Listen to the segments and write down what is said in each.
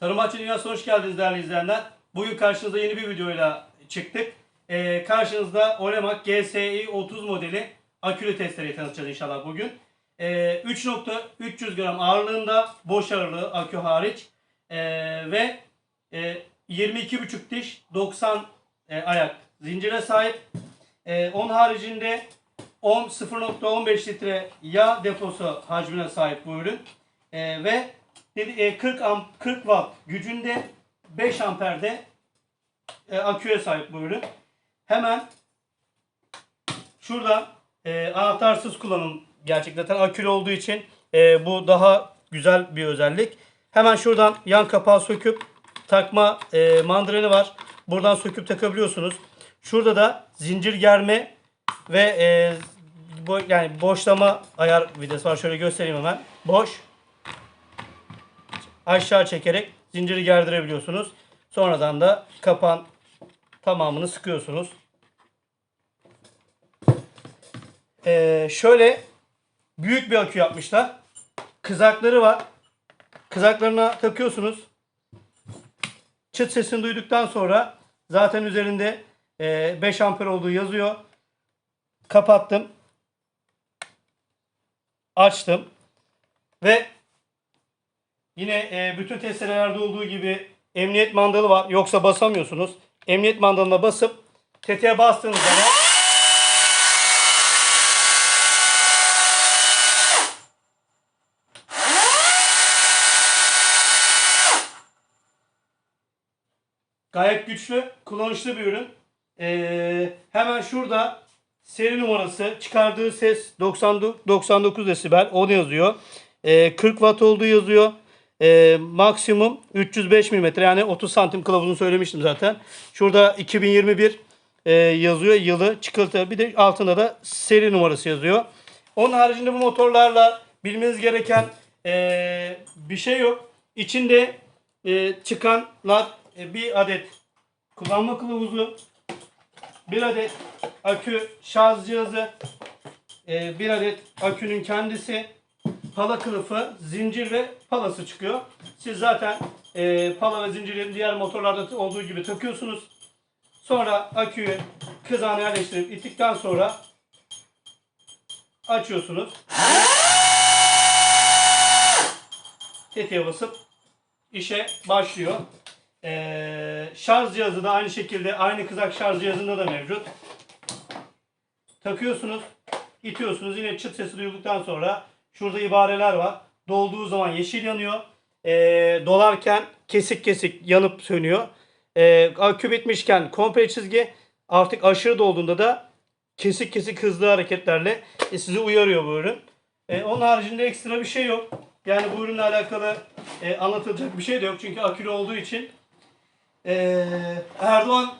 Tarım Dünyası'na hoş geldiniz değerli izleyenler. Bugün karşınızda yeni bir videoyla çıktık. Ee, karşınızda Olemak GSI 30 modeli akülü testereyi tanıtacağız inşallah bugün. Ee, 3.300 gram ağırlığında boş ağırlığı akü hariç Ee, ve e, 22.5 diş 90 e, ayak zincire sahip. Ee, onun haricinde 10 0.15 litre yağ deposu hacmine sahip bu ürün. Ee, ve dedi, e, 40 amp 40 watt gücünde 5 amperde e, aküye sahip bu ürün. Hemen şurada e, anahtarsız kullanım gerçekten akülü olduğu için e, bu daha güzel bir özellik. Hemen şuradan yan kapağı söküp takma e, mandalini var. Buradan söküp takabiliyorsunuz. Şurada da zincir germe ve e, bo, yani boşlama ayar vidası var. Şöyle göstereyim hemen. Boş. Aşağı çekerek zinciri gerdirebiliyorsunuz. Sonradan da kapan tamamını sıkıyorsunuz. Ee, şöyle büyük bir akü yapmışlar. Kızakları var. Kızaklarına takıyorsunuz. Çıt sesini duyduktan sonra zaten üzerinde e, 5 amper olduğu yazıyor. Kapattım. Açtım. Ve yine e, bütün testerelerde olduğu gibi emniyet mandalı var. Yoksa basamıyorsunuz. Emniyet mandalına basıp tetiğe bastığınız zaman Gayet güçlü, kullanışlı bir ürün. Ee, hemen şurada seri numarası, çıkardığı ses 99, 99 desibel, o yazıyor. Ee, 40 watt olduğu yazıyor. Ee, maksimum 305 mm yani 30 santim kılavuzunu söylemiştim zaten. Şurada 2021 e, yazıyor yılı çıkıltı. Bir de altında da seri numarası yazıyor. Onun haricinde bu motorlarla bilmeniz gereken e, bir şey yok. İçinde e, çıkanlar e, bir adet kullanma kılavuzu, bir adet akü şarj cihazı, e, bir adet akünün kendisi, pala kılıfı, zincir ve palası çıkıyor. Siz zaten e, pala ve zinciri diğer motorlarda olduğu gibi takıyorsunuz. Sonra aküyü kızağına yerleştirip ittikten sonra açıyorsunuz. Tetiğe basıp işe başlıyor. Ee, şarj cihazı da aynı şekilde aynı kızak şarj cihazında da mevcut. Takıyorsunuz, itiyorsunuz. Yine çıt sesi duyduktan sonra şurada ibareler var. Dolduğu zaman yeşil yanıyor. Ee, dolarken kesik kesik yanıp sönüyor. Ee, akü bitmişken komple çizgi. Artık aşırı dolduğunda da kesik kesik hızlı hareketlerle e, sizi uyarıyor bu ürün. E, onun haricinde ekstra bir şey yok. Yani bu ürünle alakalı e, anlatılacak bir şey de yok. Çünkü akülü olduğu için. E, Erdoğan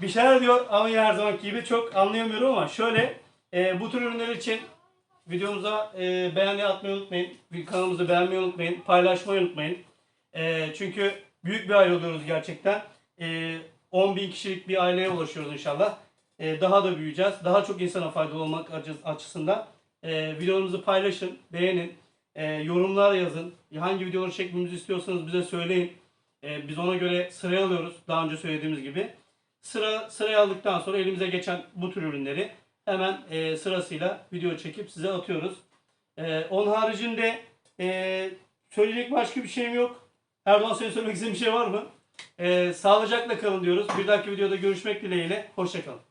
bir şeyler diyor ama her zamanki gibi çok anlayamıyorum ama şöyle e, bu tür ürünler için videomuza e, beğeni atmayı unutmayın. Kanalımızı beğenmeyi unutmayın. Paylaşmayı unutmayın. E, çünkü büyük bir aile oluyoruz gerçekten. E, 10 bin kişilik bir aileye ulaşıyoruz inşallah. E, daha da büyüyeceğiz. Daha çok insana faydalı olmak açı- açısından e, videolarımızı paylaşın, beğenin, e, yorumlar yazın. Hangi videoları çekmemizi istiyorsanız bize söyleyin. E, biz ona göre sıraya alıyoruz. Daha önce söylediğimiz gibi. Sıra sıraya aldıktan sonra elimize geçen bu tür ürünleri hemen e, sırasıyla video çekip size atıyoruz. E, onun haricinde e, söyleyecek başka bir şeyim yok. Erdoğan senin söylemek istediğin bir şey var mı? E, sağlıcakla kalın diyoruz. Bir dahaki videoda görüşmek dileğiyle. Hoşçakalın.